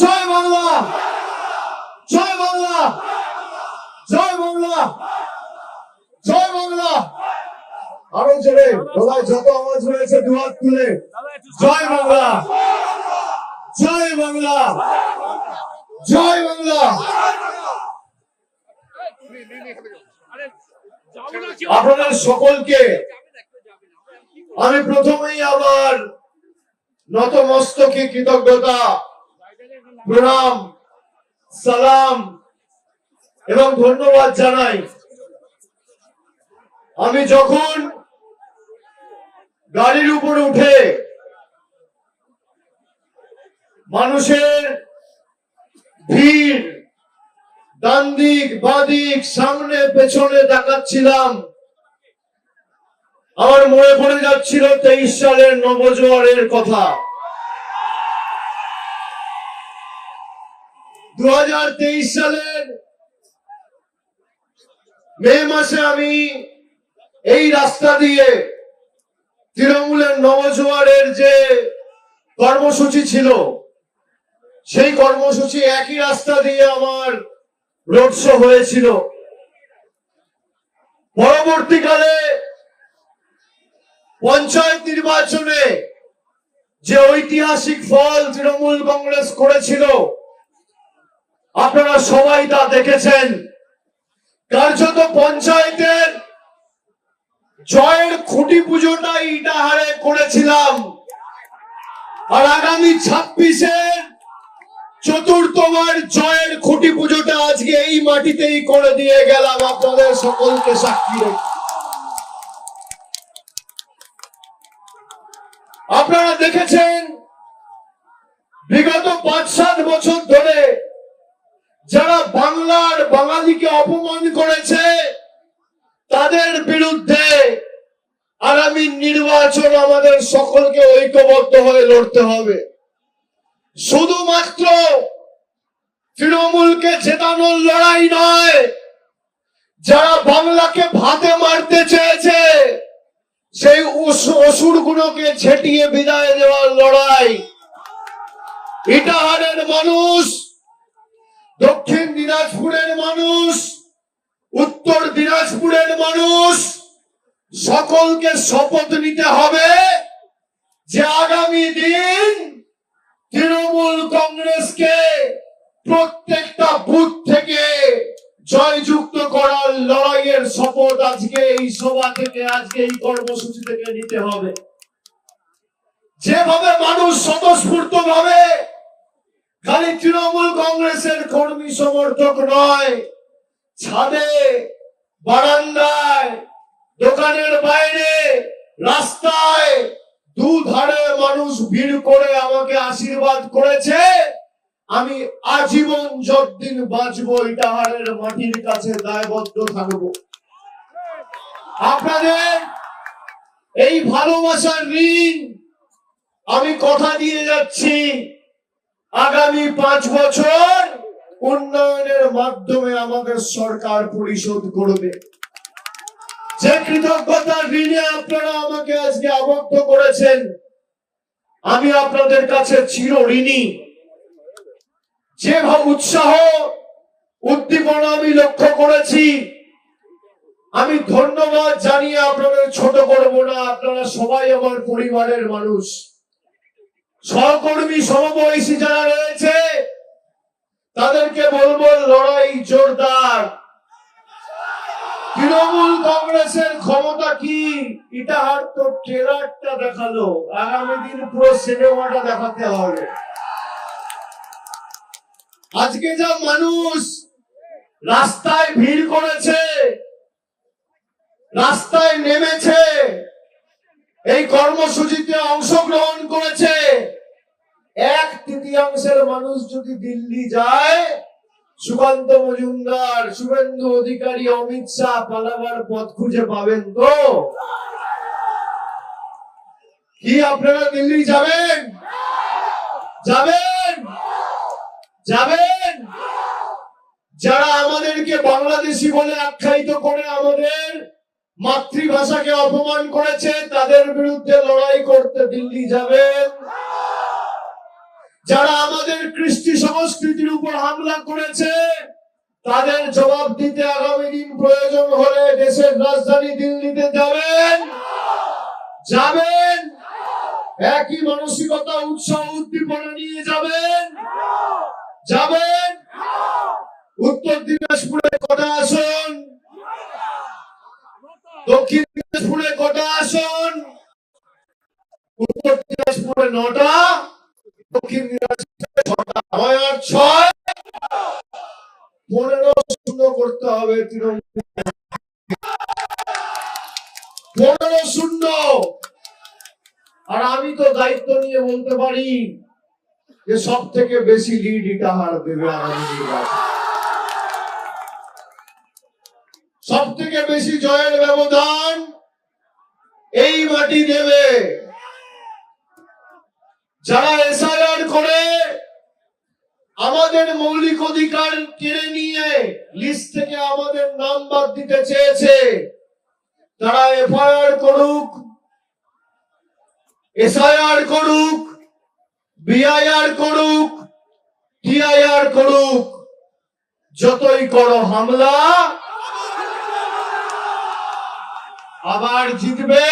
জয় বাংলা। জয় বাংলা। জয় বাংলা। জয় বাংলা। আরও জোরে। গলায় যত আওয়াজ রয়েছে, দুহাত তুলে। জয় বাংলা। জয় বাংলা। জয় বাংলা। আপনাদের সকলকে আমি প্রথমেই আবার নতমস্তকে কৃতজ্ঞতা প্রণাম, সালাম এবং ধন্যবাদ জানাই। আমি যখন গাড়ির উপরে উঠে মানুষের ভিড় ডান দিক বাদিক, সামনে, পেছনে দেখাচ্ছিলাম আমার মনে পড়ে যাচ্ছিল তেইশ সালের নবজোয়ারের কথা। দু সালের মে মাসে আমি এই রাস্তা দিয়ে তৃণমূলের নবজোয়ারের যে কর্মসূচি ছিল, সেই কর্মসূচি একই রাস্তা দিয়ে আমার রোড শো হয়েছিল। পরবর্তীকালে পঞ্চায়েত নির্বাচনে যে ঐতিহাসিক ফল তৃণমূল কংগ্রেস করেছিল আপনারা সবাই তা দেখেছেন। কার্যত পঞ্চায়েতের জয়ের খুঁটি পুজোটা ইটাহারে করেছিলাম। আর আগামী ছাব্বিশের চতুর্থবার জয়ের খুঁটি পুজোটা আজকে এই মাটিতেই করে দিয়ে গেলাম আপনাদের সকলকে সাক্ষী আপনারা দেখেছেন, বিগত পাঁচ সাত বছর ধরে যারা বাংলার বাঙালিকে অপমান করেছে, তাদের বিরুদ্ধে আগামী নির্বাচন আমাদের সকলকে ঐক্যবদ্ধ হয়ে লড়তে হবে। শুধুমাত্র তৃণমূলকে জেতানোর লড়াই নয়, যারা বাংলাকে ভাতে মারতে চেয়েছে, সেই অসুর গুলোকে ছেটিয়ে বিদায় দেওয়ার লড়াই। ইটাহারের মানুষ দক্ষিণ দিনাজপুরের মানুষ, উত্তর দিনাজপুরের মানুষ, সকলকে শপথ নিতে হবে যে আগামী দিন তৃণমূল কংগ্রেসকে প্রত্যেকটা বুথ থেকে জয়যুক্ত করার লড়াইয়ের শপথ আজকে এই সভা থেকে, আজকে এই কর্মসূচি থেকে নিতে হবে। যেভাবে মানুষ স্বতঃস্ফূর্ত ভাবে খালি তৃণমূল কংগ্রেসের কর্মী সমর্থক নয়, ছাদে, বারান্দায়, দোকানের বাইরে, রাস্তায় দুধারে মানুষ ভিড় করে আমাকে আশীর্বাদ করেছে। আমি আজীবন যতদিন বাঁচবো ইটাহারের মাটির কাছে দায়বদ্ধ থাকব। আপনাদের এই ভালোবাসার ঋণ আমি কথা দিয়ে যাচ্ছি। আগামী পাঁচ বছর উন্নয়নের মাধ্যমে আমাদের সরকার পরিশোধ করবে। যে কৃতজ্ঞতার ঋণে আপনারা আমাকে আজকে আবদ্ধ করেছেন, আমি আপনাদের কাছে চির ঋণী। যে উৎসাহ, উদ্দীপনা আমি লক্ষ্য করেছি, আমি ধন্যবাদ জানিয়ে আপনাদের ছোট করব না, আপনারা সবাই আমার পরিবারের মানুষ। সহকর্মী সমবয়সী যারা রয়েছে, তাদেরকে বলব লড়াই জোরদার। তৃণমূল কংগ্রেসের ক্ষমতা কি? ইটাহার তো ট্রেলারটা দেখাল। আগামী দিন পুরো সিনেমাটা দেখাতে হবে। আজকে যা মানুষ রাস্তায় ভিড় করেছে, রাস্তায় নেমেছে এই কর্মসূচিতে অংশগ্রহণ করেছে এক তৃতীয়াংশের মানুষ যদি দিল্লি যায়, সুকান্ত মজুমদার, শুভেন্দু অধিকারী, অমিত শাহ পালাবার পথ খুঁজে পাবেন তো? কি আপনারা দিল্লি যাবেন? যাবেন? যাবেন? যারা আমাদেরকে বাংলাদেশি বলে আখ্যায়িত করে আমাদের মাতৃভাষাকে অপমান করেছে, তাদের বিরুদ্ধে লড়াই করতে দিল্লি যাবেন যারা আমাদের কৃষ্টি সংস্কৃতির উপর হামলা করেছে, তাদের জবাব দিতে আগামী দিন প্রয়োজন হলে দেশের রাজধানী দিল্লিতে যাবেন। যাবেন। একই মানসিকতা, উৎসাহ, উদ্দীপনা নিয়ে যাবেন। যাবেন। উত্তর দিনাজপুরে কটা আসন? দক্ষিণ দিনাজপুরে কটা আসন? উত্তর দিনাজপুরে নটা, দক্ষিণ দিনাজপুরে ছটা। আর ছয়। পনেরো শূন্য করতে হবে তৃণমূল। পনেরো শূন্য। আর আমি তো দায়িত্ব নিয়ে বলতে পারি যে সব থেকে বেশি লিড ইটাহার দেবে আগামী নির্বাচন। সব থেকে বেশি জয়ের ব্যবধান এই মাটি দেবে। যারা এসআইআর করে, আমাদের মৌলিক অধিকার কেড়ে নিয়ে লিস্ট থেকে আমাদের নাম বাদ দিতে চেয়েছে, তারা এফআইআর করুক, এসআইআর করুক, বিআইআর করুক, টিআইআর করুক, যতই করো হামলা আবার জিতবে?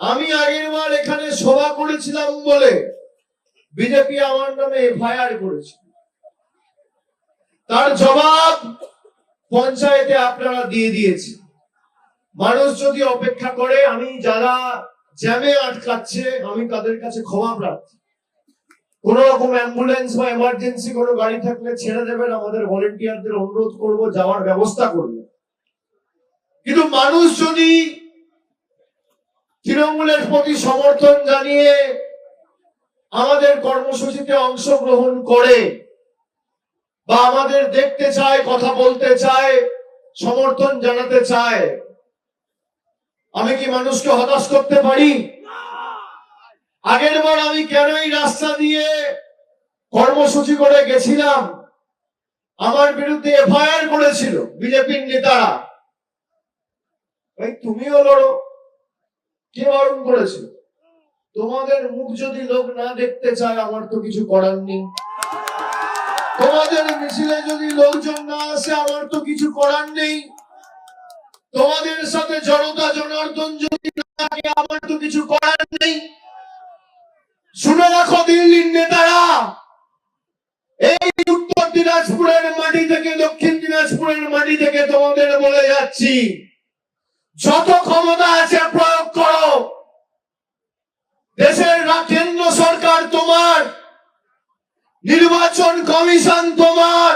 আমি আগের বার এখানে সভা করেছিলাম বলে বিজেপি আমার নামে এফআইআর করেছিল তার জবাব পঞ্চায়েতে আপনারা দিয়ে দিয়েছে মানুষ যদি অপেক্ষা করে, আমি যারা জ্যামে আটকাচ্ছে, আমি তাদের কাছে ক্ষমা প্রার্থী। কোন রকম অ্যাম্বুলেন্স বা এমার্জেন্সি কোনো গাড়ি থাকলে ছেড়ে দেবেন, আমাদের ভলেন্টিয়ারদের অনুরোধ করব, যাওয়ার ব্যবস্থা করবে কিন্তু মানুষ যদি তৃণমূলের প্রতি সমর্থন জানিয়ে আমাদের কর্মসূচিতে অংশগ্রহণ করে বা আমাদের দেখতে চায়, কথা বলতে চায়, সমর্থন জানাতে চায়, আমি কি মানুষকে হতাশ করতে পারি? আগের বার আমি কেন এই রাস্তা দিয়ে কর্মসূচি করে গেছিলাম? আমার বিরুদ্ধে এফআইআর করেছিল, বিজেপির নেতারা। ভাই তুমিও লড়ো। কে বারণ করেছে তোমাদের মুখ যদি লোক না দেখতে চায়, আমার তো কিছু করার নেই। তোমাদের মিছিলে যদি লোকজন না আসে, আমার তো কিছু করার নেই। তোমাদের সাথে জনতা জনার্দন যদি না আমার তো কিছু করার নেই। শুনে রাখো দিল্লির নেতারা। এই উত্তর দিনাজপুরের মাটি থেকে, দক্ষিণ দিনাজপুরের মাটি থেকে তোমাদের বলে যাচ্ছি। যত ক্ষমতা আছে প্রয়োগ করো। দেশের কেন্দ্র সরকার তোমার, নির্বাচন কমিশন তোমার,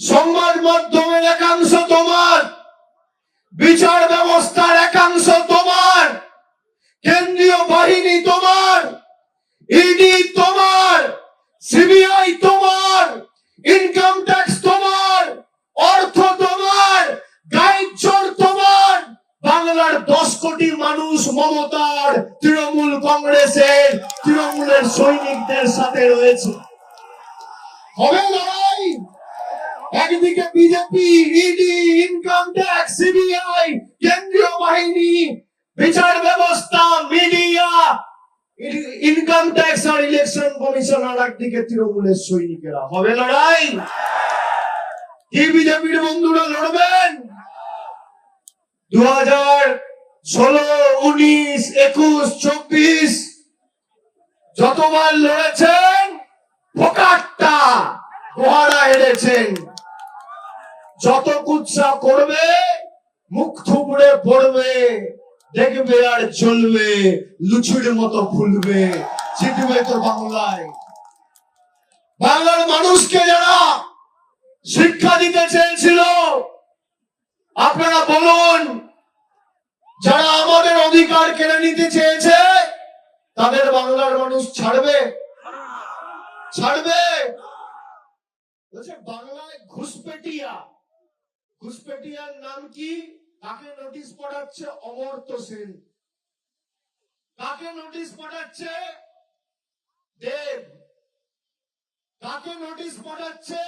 সংবাদ মাধ্যমের একাংশ তোমার, বিচার ব্যবস্থার একাংশ তোমার, কেন্দ্রীয় বাহিনী তোমার ইডি তোমার সিবিআই তোমার ইনকাম ট্যাক্স তোমার, অর্থ তোমার। দশ কোটি মানুষ মমতার তৃণমূল কংগ্রেসের, তৃণমূলের সৈনিকদের সাথে রয়েছে। হবে লড়াই একদিকে BJP ED income tax CBI কেন্দ্রীয় বাহিনী, বিচার ব্যবস্থা মিডিয়া ইনকাম ট্যাক্স আর ইলেকশন কমিশন আর একদিকে তৃণমূলের সৈনিকেরা। হবে লড়াই কি বিজেপির বন্ধুরা লড়বেন? দু হাজার ষোলো, উনিশ, একুশ, চব্বিশ, যতবার লড়েছেন, ফোকাট্টা গোহারা হেরেছেন। যত কুৎসা করবে, মুখ থুবড়ে পড়বে, দেখবে আর চলবে লুচুর মতো ফুলবে, জিতবে তো বাংলায়। বাংলার মানুষকে যারা শিক্ষা দিতে চেয়েছিল, আপনারা বলুন যারা আমাদের অধিকার কেড়ে নিতে চেয়েছে, তাদের বাংলার মানুষ ছাড়বে। ছাড়বে। বাংলায় ঘুষপেটিয়া। ঘুষপেটিয়ার নাম কি? কাকে নোটিশ পাঠাচ্ছে অমর্ত্য সেন। কাকে নোটিশ পাঠাচ্ছে দেব। কাকে নোটিশ পাঠাচ্ছে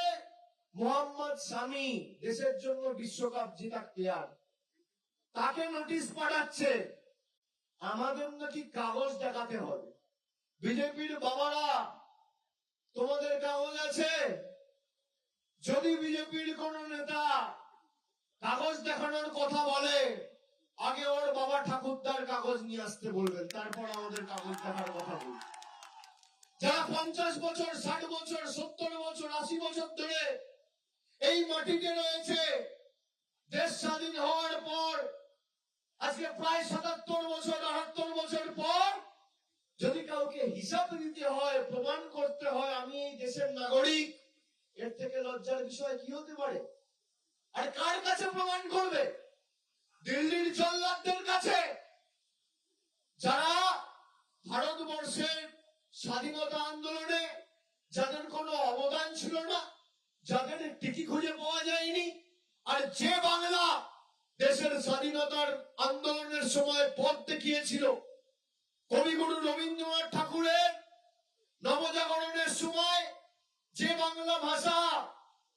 মোহাম্মদ শামি, দেশের জন্য বিশ্বকাপ জেতা প্লেয়ার তাকে নোটিশ পাঠাচ্ছে। আমাদের নাকি কাগজ দেখাতে হবে। বিজেপির বাবারা, তোমাদের কাগজ আছে? যদি বিজেপির কোন নেতা কাগজ দেখানোর কথা বলে, আগে ওর বাবা ঠাকুরদার কাগজ নিয়ে আসতে বলবেন, তারপর আমাদের কাগজ দেখার কথা বলবেন। যারা পঞ্চাশ বছর, ষাট বছর, সত্তর বছর, আশি বছর ধরে এই মাটিতে রয়েছে, দেশ স্বাধীন হওয়ার পর আজকে প্রায় সাতাত্তর বছর, আটাত্তর বছর পর যদি কাউকে হিসাব দিতে হয়, প্রমাণ করতে হয়, আমি এই দেশের নাগরিক, এর থেকে লজ্জার বিষয় কি হতে পারে? আর কার কাছে প্রমাণ করবে? দিল্লির জল্লাদদের কাছে। যারা ভারতবর্ষের স্বাধীনতা আন্দোলনে যাদের কোনো অবদান ছিল না, যাদের টিকি খুঁজে পাওয়া যায়নি, আর যে বাংলা দেশের স্বাধীনতার আন্দোলনের সময় পথ দেখিয়েছিল। কবিগুরু রবীন্দ্রনাথ ঠাকুরের নবজাগরণের সময় যে বাংলা ভাষা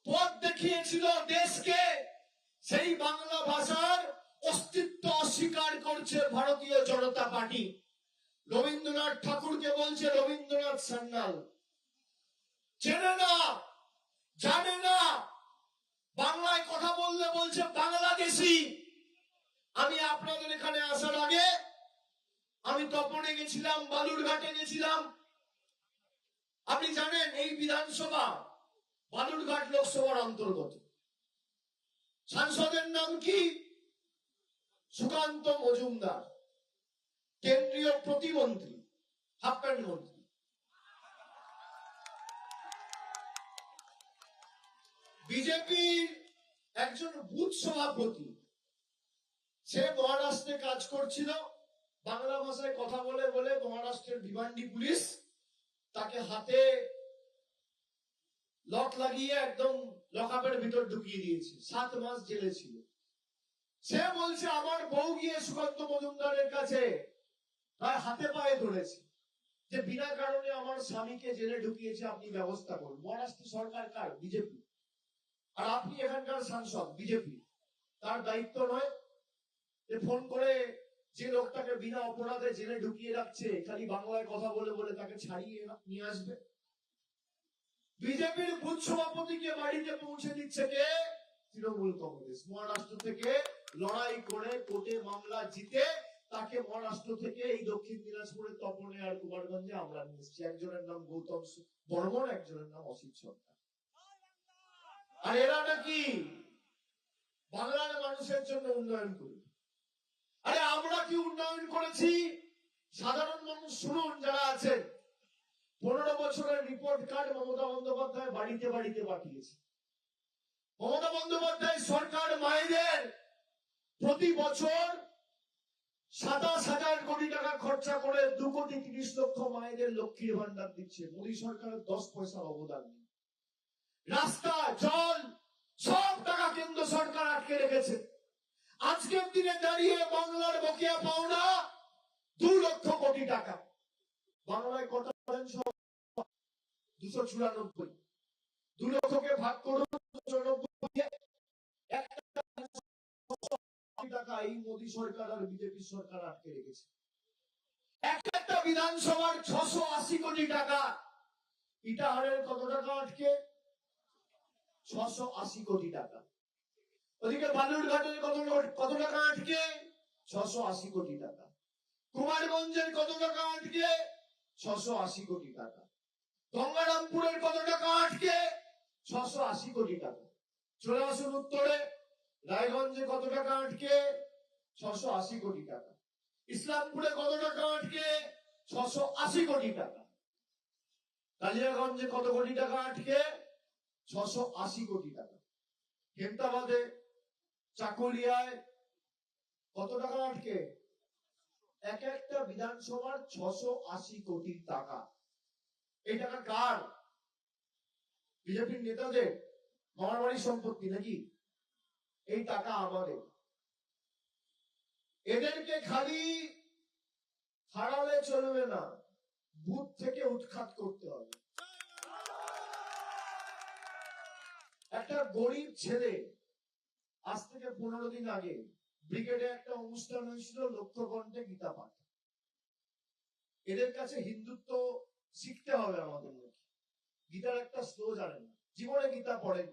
পথ দেখিয়েছিল দেশকে, সেই বাংলা ভাষার অস্তিত্ব অস্বীকার করছে ভারতীয় জনতা পার্টি। রবীন্দ্রনাথ ঠাকুরকে বলছে রবীন্দ্রনাথ সান্যাল। চেনে না, জানে না বাংলায় কথা বললে বলছে বাংলাদেশি। আমি আপনাদের এখানে আসার আগে আমি তপনে গেছিলাম, বালুরঘাটে গেছিলাম। আপনি জানেন এই বিধানসভা বালুরঘাট লোকসভার অন্তর্গত। সাংসদের নাম কি? সুকান্ত মজুমদার, কেন্দ্রীয় প্রতিমন্ত্রী হাফ প্যান্ট মন্ত্রী। বিজেপির একজন বুথ সভাপতি, সে মহারাষ্ট্রে কাজ করছিল, বাংলা ভাষায় কথা বলে বলে মহারাষ্ট্রের ভিভান্ডি পুলিশ তাকে হাতে লক লাগিয়ে একদম লকআপের ভিতর ঢুকিয়ে দিয়েছে, সাত মাস জেলে ছিল। সে বলছে, আমার বউ গিয়ে সুকান্ত মজুমদারের কাছে হাতে পায়ে ধরেছে, যে বিনা কারণে আমার স্বামীকে জেলে ঢুকিয়েছে, আপনি ব্যবস্থা করুন। মহারাষ্ট্র সরকার কার? বিজেপি। আর আপনি এখানকার সাংসদ, বিজেপি। তার দায়িত্ব নয় যে ফোন করে যে লোকটাকে বিনা অপরাধে জেলে ঢুকিয়ে রাখছে, খালি বাংলায় কথা বলে বলে তাকে ছাড়িয়ে নিয়ে আসবে? বিজেপির বুথ সভাপতিকে বাড়িতে পৌঁছে দিচ্ছে কে? তৃণমূল কংগ্রেস। মহারাষ্ট্র থেকে লড়াই করে কোর্টে মামলা জিতে তাকে মহারাষ্ট্র থেকে এই দক্ষিণ দিনাজপুরের তপনে আর কুমারগঞ্জে আমরা নিয়ে এসেছি। একজনের নাম গৌতম বর্মন, একজনের নাম অসিত সরকার। আর এরা নাকি বাংলার মানুষের জন্য উন্নয়ন করবে আরে, আমরা কি উন্নয়ন করেছি? সাধারণ মানুষ শুনুন যারা আছেন। পনেরো বছরের রিপোর্ট কার্ড মমতা বন্দ্যোপাধ্যায় বাড়িতে বাড়িতে পাঠিয়েছে। মমতা বন্দ্যোপাধ্যায় সরকার মায়েদের প্রতি বছর সাতাশ হাজার কোটি টাকা খরচা করে দু কোটি তিরিশ লক্ষ মায়েদের লক্ষ্মীর ভান্ডার দিচ্ছে। মোদী সরকারের দশ পয়সার অবদান নেই। রাস্তা, জল, সব টাকা কেন্দ্র সরকার আটকে রেখেছে। আজকের দিনে দাঁড়িয়ে বাংলার বকেয়া পাওনা দু লক্ষ কোটি টাকা। বাংলায় কত দুশো চুরানব্বই। দু লক্ষকে ভাগ করুন টাকা এই মোদী সরকার আর বিজেপি সরকার আটকে রেখেছে। এক একটা বিধানসভার ছশো আশি কোটি টাকা। ইটাহারের কত টাকা আটকে? ছশো আশি কোটি টাকা। ওদিকে বালুরঘাটের কত কত টাকা আটকে? ছশো আশি কোটি টাকা। কুমারগঞ্জের কত টাকা আটকে? ছশো আশি কোটি টাকা। গঙ্গারামপুরের কত টাকা আটকে? ছশো আশি কোটি টাকা। চলে আসুন উত্তরে রায়গঞ্জে কত টাকা আটকে? ছশো আশি কোটি টাকা। ইসলামপুরে কত টাকা আটকে? ছশো আশি কোটি টাকা। কালিয়াগঞ্জে কত কোটি টাকা আটকে? ছশো আশি কোটি টাকা। হেমতাবাদে চাকুলিয়ায় কত টাকা আটকে? এক একটা বিধানসভার ছশো আশি কোটি টাকা। এই টাকা কার? বিজেপির নেতাদের? মামার বাড়ির সম্পত্তি নাকি? এই টাকা আমাদের। এদেরকে খালি হারালে চলবে না। বুথ থেকে উৎখাত করতে হবে। একটা গরিব ছেলে আজ থেকে পনেরো দিন আগে ব্রিগেডে একটা অনুষ্ঠান হয়েছিল লক্ষ্য কণ্ঠে গীতা পাঠ। এদের কাছে হিন্দুত্ব শিখতে হবে আমাদের গীতার একটা স্লো জানেন জীবনে গীতা পড়েন।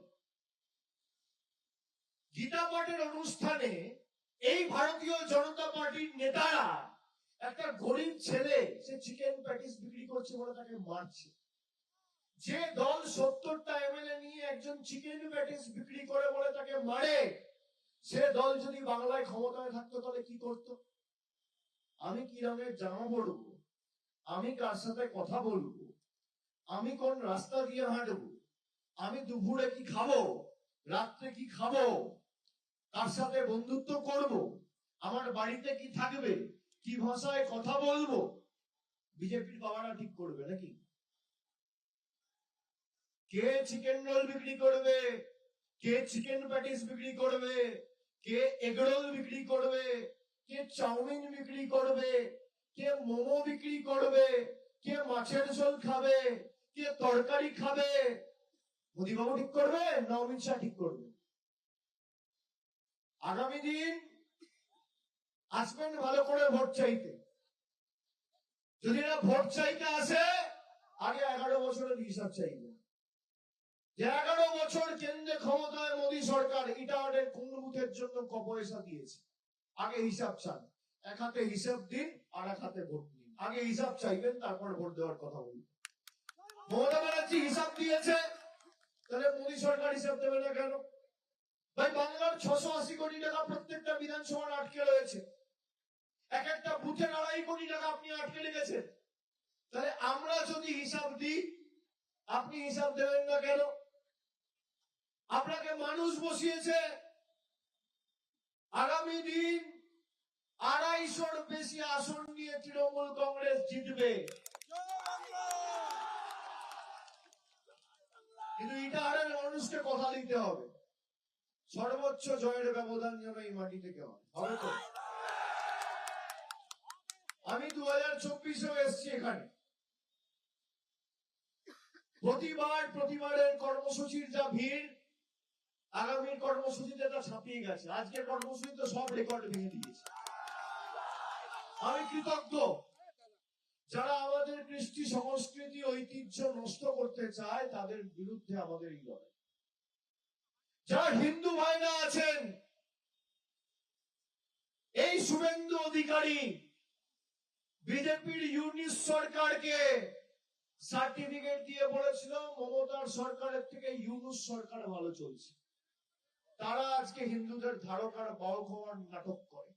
গীতা পাঠের অনুষ্ঠানে এই ভারতীয় জনতা পার্টির নেতারা একটা গরিব ছেলে, সে চিকেন প্যাটিস বিক্রি করছে বলে তাকে মারছে। যে দল সত্তরটা এমএলএ নিয়ে একজন চিকেন প্যাটিস বিক্রি করে বলে তাকে মারে, সে দল যদি বাংলায় ক্ষমতায় থাকতো তাহলে কি করত? আমি কি রঙের জামা পরবো? আমি কার সাথে কথা বলব? আমি কোন রাস্তা দিয়ে হাঁটবো? আমি দুপুরে কি খাব? রাত্রে কি খাব? কার সাথে বন্ধুত্ব করব? আমার বাড়িতে কি থাকবে? কি ভাষায় কথা বলব? বিজেপির বাবারা ঠিক করবে নাকি? কে চিকেন রোল বিক্রি করবে? কে চিকেন প্যাটিস বিক্রি করবে? কে এগরোল বিক্রি করবে? কে চাউমিন বিক্রি করবে? কে মোমো বিক্রি করবে? কে মাছের ঝোল খাবে? কে তরকারি খাবে? মোদীবাবু ঠিক করবে না অমিত শাহ ঠিক করবে? আগামী দিন আসবেন ভালো করে ভোট চাইতে। যদি না ভোট চাইতে আসে, আগে এগারো বছরের হিসাব চাইবে। যে এগারো বছর কেন্দ্রে ক্ষমতায় মোদী সরকার ইটাওয়ারের কোন বুথের জন্য ক পয়সা দিয়েছে? আগে হিসাব চান। এক হাতে হিসাব দিন আর এক হাতে ভোট দিন আগে হিসাব চাইবেন, তারপর ভোট দেওয়ার কথা বলবেন। মমতা ব্যানার্জি হিসাব দিয়েছে, তাহলে মোদী সরকার হিসাব দেবে না কেন? ভাই, বাংলার ছশো আশি কোটি টাকা প্রত্যেকটা বিধানসভার আটকে রয়েছে। এক একটা বুথের আড়াই কোটি টাকা আপনি আটকে রেখেছেন। তাহলে আমরা যদি হিসাব দিই, আপনি হিসাব দেবেন না কেন? আপনাকে মানুষ বসিয়েছে। আগামী দিন আড়াইশোর বেশি আসন নিয়ে তৃণমূল কংগ্রেস জিতবে। কিন্তু ইটাহারের মানুষকে কথা দিতে হবে। সর্বোচ্চ জয়ের ব্যবধান যেন এই মাটি থেকে হবে তো? আমি দু হাজার চব্বিশেও এসছি এখানে। প্রতিবার, প্রতিবারের কর্মসূচির যা ভিড় আগামীর কর্মসূচিতে তা ছাপিয়ে গেছে। আজকের কর্মসূচি তো সব রেকর্ড ভেঙে দিয়েছে। আমি কৃতজ্ঞ। যারা আমাদের কৃষ্টি, সংস্কৃতি, ঐতিহ্য নষ্ট করতে চায়, তাদের বিরুদ্ধে আমাদের এই লড়াই। যারা হিন্দু ভাইরা আছেন, এই শুভেন্দু অধিকারী বিজেপির ইউনিস সরকারকে সার্টিফিকেট দিয়ে বলেছিল, মমতার সরকারের থেকে ইউনুস সরকার ভালো চলছে। তারা আজকে হিন্দুদের ধারকার বাহক হওয়ার নাটক করে।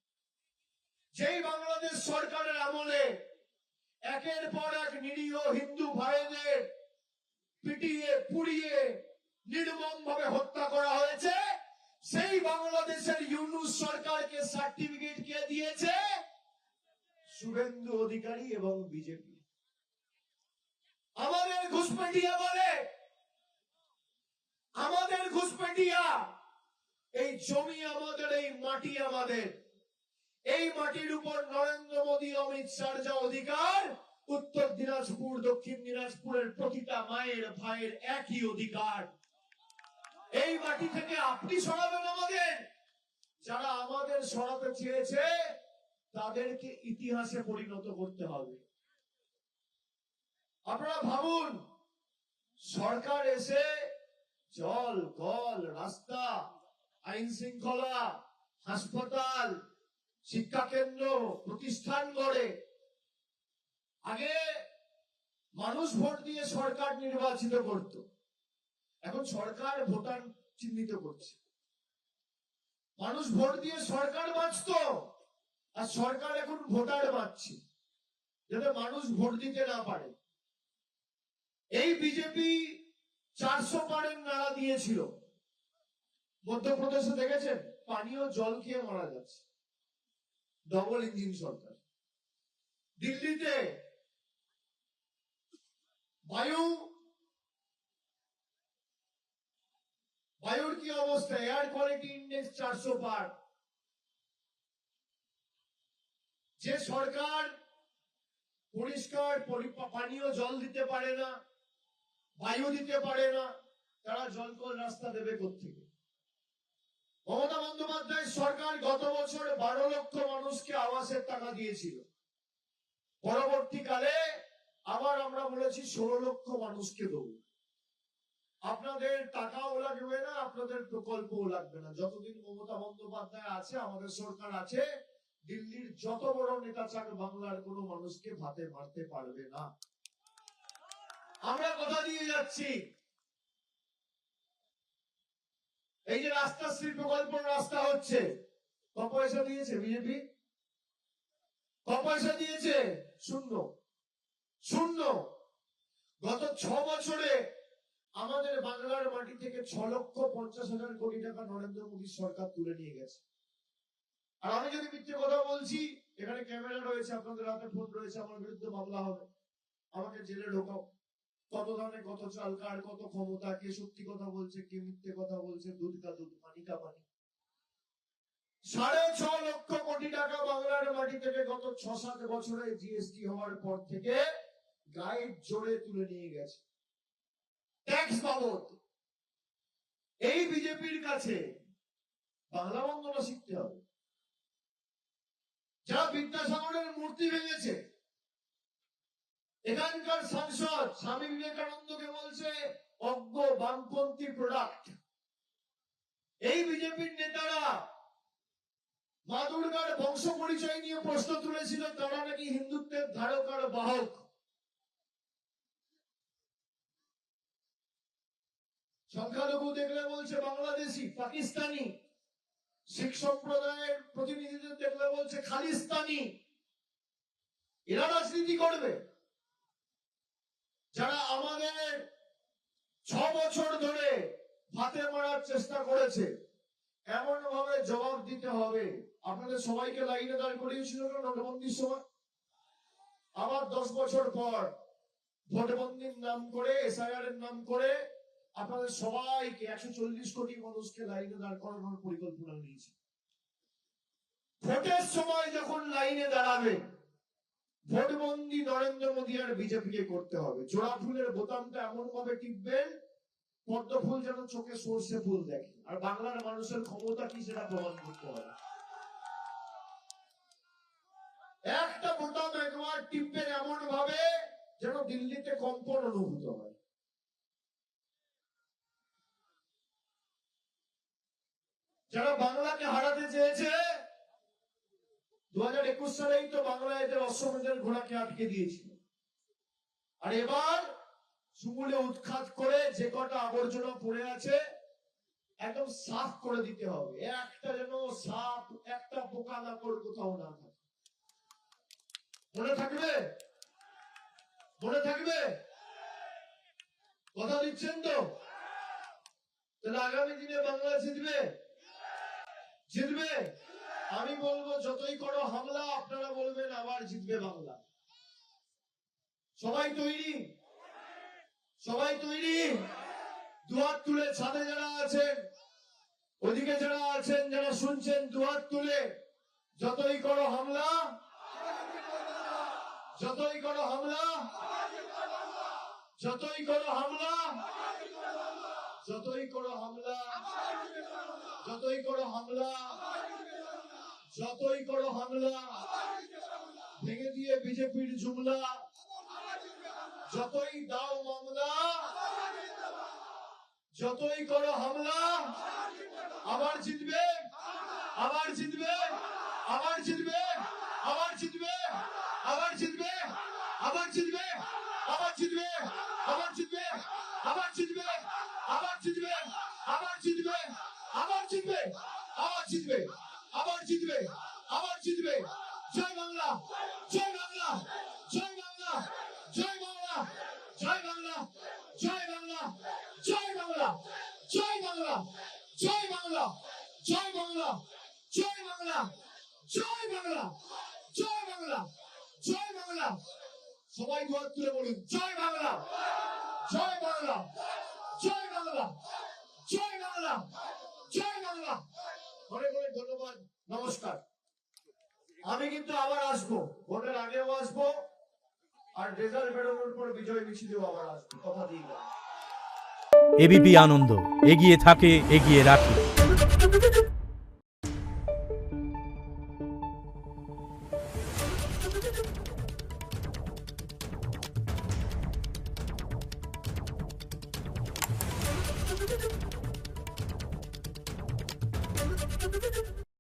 যেই বাংলাদেশ সরকারের আমলে একের পর এক নিরীহ হিন্দু ভাইদের পিটিয়ে, পুড়িয়ে নির্মম ভাবে হত্যা করা হয়েছে, সেই বাংলাদেশের ইউনুস সরকারকে সার্টিফিকেট কে দিয়েছে? শুভেন্দু অধিকারী এবং বিজেপি। আমাদের ঘুষপেটিয়া বলে, আমাদের ঘুষপেটিয়া এই জমি আমাদের, এই মাটি আমাদের। এই মাটির উপর নরেন্দ্র মোদী, অমিত শাহর যা অধিকার, উত্তর দিনাজপুর, দক্ষিণ দিনাজপুরের প্রতিটা মায়ের, ভাইয়ের একই অধিকার। এই মাটি থেকে আপনি সরাবেন আমাদের। যারা আমাদের সরাতে চেয়েছে, তাদেরকে ইতিহাসে পরিণত করতে হবে। আপনারা ভাবুন, সরকার এসে জল, কল, রাস্তা আইন শৃঙ্খলা, হাসপাতাল, শিক্ষা কেন্দ্র প্রতিষ্ঠান গড়ে। আগে মানুষ ভোট দিয়ে সরকার নির্বাচিত করত। এখন সরকার ভোটার চিহ্নিত করছে। মানুষ ভোট দিয়ে সরকার বাঁচত, আর সরকার এখন ভোটার বাঁচছে, যাতে মানুষ ভোট দিতে না পারে। এই বিজেপি চারশো পারের নাড়া দিয়েছিল। মধ্যপ্রদেশে দেখেছেন? পানীয় জল খেয়ে মারা যাচ্ছে। ডবল ইঞ্জিন সরকার। দিল্লিতে বায়ু, বায়ুর কি অবস্থা? এয়ার কোয়ালিটি ইন্ডেক্স চারশো পার। যে সরকার পরিষ্কার পরি- পানীয় জল দিতে পারে না, বায়ু দিতে পারে না, তারা জল কল রাস্তা দেবে কোথেকে মমতা বন্দ্যোপাধ্যায় সরকার গত বছর বারো লক্ষ মানুষকে আবাসের টাকা দিয়েছিল। পরবর্তীকালে আবার আমরা বলেছি ষোলো লক্ষ মানুষকে দেবো। আপনাদের টাকাও লাগবে না, আপনাদের প্রকল্পও লাগবে না। যতদিন মমতা বন্দ্যোপাধ্যায় আছে, আমাদের সরকার আছে, দিল্লির যত বড় নেতা চাক বাংলার কোনো মানুষকে ভাতে মারতে পারবে না। আমরা কথা দিয়ে যাচ্ছি। এই যে রাস্তা শ্রী প্রকল্প রাস্তা হচ্ছে ক পয়সা দিয়েছে বিজেপি ক পয়সা দিয়েছে? শূন্য। শূন্য। গত ছ বছরে আমাদের বাংলার মাটি থেকে ছ লক্ষ পঞ্চাশ হাজার কোটি টাকা নরেন্দ্র মোদী সরকার তুলে নিয়ে গেছে। আর আমি যদি মিথ্যে কথা বলছি, এখানে ক্যামেরা রয়েছে, আপনাদের হাতে ফোন রয়েছে, আমার বিরুদ্ধে মামলা হবে। আমাকে জেলে ঢোকাও। কত দামে কত চাল, কার কত ক্ষমতা, কে সত্যি কথা বলছে, কে মিথ্যে কথা বলছে, দুধ কা দুধ, পানি কা পানি। সাড়ে ছ লক্ষ কোটি টাকা বাংলার মাটি থেকে গত ছ সাত বছরে জিএসটি হওয়ার পর থেকে গাইড জোরে তুলে নিয়ে গেছে। ট্যাক্স বাবদ। এই বিজেপির কাছে বাংলা বন্দনা শিখতে হবে। যারা বিদ্যাসাগরের মূর্তি ভেঙেছে এখানকার সাংসদ স্বামী বিবেকানন্দকে বলছে, অজ্ঞ বামপন্থী প্রোডাক্ট এই বিজেপির নেতারা মা দুর্গার বংশ পরিচয় নিয়ে প্রশ্ন তুলেছিল, তারা নাকি হিন্দুত্বের ধারক আর বাহক। সংখ্যালঘু দেখলে বলছে বাংলাদেশি, পাকিস্তানি। শিখ সম্প্রদায়ের প্রতিনিধিদের দেখলে বলছে খালিস্তানি। এরা রাজনীতি করবে। যারা আমাদের ছ বছর ধরে ভাতে মারার চেষ্টা করেছে এমন ভাবে জবাব দিতে হবে। আপনাদের সবাইকে লাইনে দাঁড় করিয়েছিল নোটবন্দির সময় আবার দশ বছর পর ভোটবন্দির নাম করে, এসআইআর এর নাম করে আপনাদের সবাইকে একশো চল্লিশ কোটি মানুষকে লাইনে দাঁড় করানোর পরিকল্পনা নিয়েছে। ভোটের সময় যখন লাইনে দাঁড়াবে ভোটবন্দি নরেন্দ্র মোদী আর বিজেপিকে করতে হবে। জোড়া ফুলের বোতামটা এমন ভাবে টিপবেন পদ্ম ফুল যেন চোখে সর্ষে ফুল দেখে। আর বাংলার মানুষের ক্ষমতা কি সেটা প্রমাণ করতে হবে। একটা বোতাম একবার টিপবেন এমন ভাবে যেন দিল্লিতে কম্পন অনুভূত হয়। যারা বাংলাকে হারাতে চেয়েছে দু হাজার একুশ সালেই তো বাংলা এদের অশ্বমেধের ঘোড়াকে আটকে দিয়েছিল আর এবার সুমূলে উৎখাত করে যে কটা আবর্জনা পড়ে আছে, একদম সাফ করে দিতে হবে। একটা যেন সাপ, একটা পোকা মাকড় কোথাও না থাকে। মনে থাকবে? মনে থাকবে? কথা দিচ্ছেন তো? তাহলে আগামী দিনে বাংলা জিতবে? জিতবে? আমি বলব, যতই করো হামলা, আপনারা বলবেন আবার জিতবে বাংলা। সবাই তৈরি? সবাই তৈরি? দুহাত তুলে ছাদে যারা আছেন, ওদিকে যারা আছেন, যারা শুনছেন, দুহাত তুলে, যতই করো হামলা, যতই করো হামলা, যতই করো হামলা, যতই করো হামলা, যতই করো হামলা যতই করো হামলা ভেঙে দিয়ে বিজেপির জুমলা যতই দাও মামলা যতই করো হামলা আবার জিতবে আবার জিতবে আবার জিতবে আবার জিতবে আবার জিতবে আবার জিতবে আবার জিতবে আবার জিতবে আবার জিতবে আবার জিতবে আবার জিতবে আবার জিতবে আবার জিতবে আবার জিতবে আবার জিতবে জয় বাংলা জয় বাংলা জয় বাংলা জয় বাংলা জয় বাংলা জয় বাংলা জয় বাংলা জয় বাংলা জয় বাংলা জয় বাংলা জয় বাংলা জয় বাংলা জয় বাংলা জয় বাংলা সবাই দুয়ার তুলে বলুন জয় বাংলা জয় বাংলা জয় বাংলা জয় বাংলা জয় বাংলা অনেক অনেক ধন্যবাদ, নমস্কার। আমি কিন্তু আবার আসব, ভোটের আগেও আসব, আর রেজাল্ট বেরোনোর পর বিজয় মিছিলেও আবার আসব, কথা দিয়ে এবিপি আনন্দ, এগিয়ে থাকে, এগিয়ে রাখে।